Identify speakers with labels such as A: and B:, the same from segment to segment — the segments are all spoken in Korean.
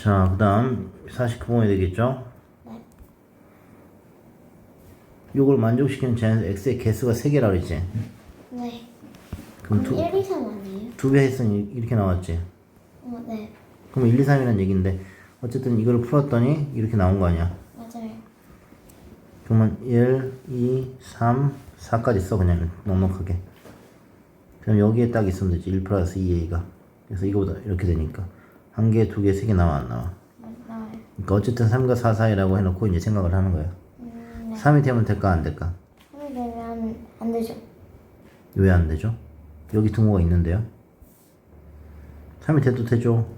A: 자, 그 다음 49번이 되겠죠?
B: 네.
A: 요걸 만족시키는 제한 x의 개수가 3개라 그랬지?
B: 네.
A: 그럼 두,
B: 1, 2, 3 아니에요?
A: 두배 했으니 이렇게 나왔지?
B: 어, 네.
A: 그럼 1, 2, 3이라는 얘기인데 어쨌든 이걸 풀었더니 이렇게 나온 거 아니야?
B: 맞아요.
A: 그러면 1, 2, 3, 4까지 써 그냥 넉넉하게 그럼 여기에 딱 있으면 되지 1 플러스 2a가 그래서 이거보다 이렇게 되니까 한 개, 두 개, 세 개 나와 안 나와
B: 나와요.
A: 그러니까 어쨌든 3과 4 사이라고 해놓고 이제 생각을 하는 거야
B: 음, 네.
A: 3이 되면 될까 안 될까?
B: 3이 되면 안 되죠.
A: 왜 안 되죠? 여기 등호가 있는데요 3이 돼도 되죠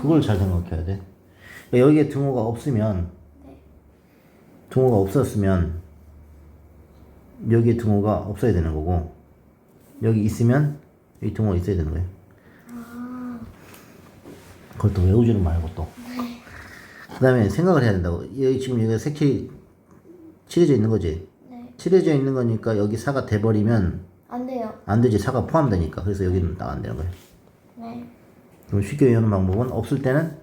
A: 그걸 잘 생각해야 돼 그러니까 여기에 등호가 없으면 등호가 없었으면 여기에 등호가 없어야 되는 거고 여기 있으면 여기 등호가 있어야 되는 거예요 그걸 또 외우지는 말고 또. 그 다음에 생각을 해야 된다고. 여기 지금 여기가 색칠이 칠해져 있는 거지.
B: 네.
A: 칠해져 있는 거니까 여기 사가 돼버리면
B: 안 돼요.
A: 안 되지. 사가 포함되니까. 그래서 여기는 딱 안 되는 거예요.
B: 네.
A: 그럼 쉽게 외우는 방법은 없을 때는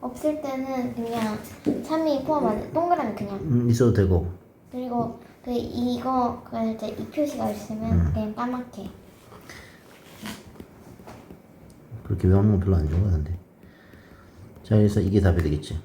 B: 없을 때는 그냥 3이 포함 안 돼. 동그라미 그냥.
A: 음, 있어도 되고.
B: 그리고 그 이거 그 이제 이 표시가 있으면 그냥 까맣게.
A: 그렇게 외우는 건 별로 안 좋은 거 같은데. 자, 그래서 이게 답이 되겠지.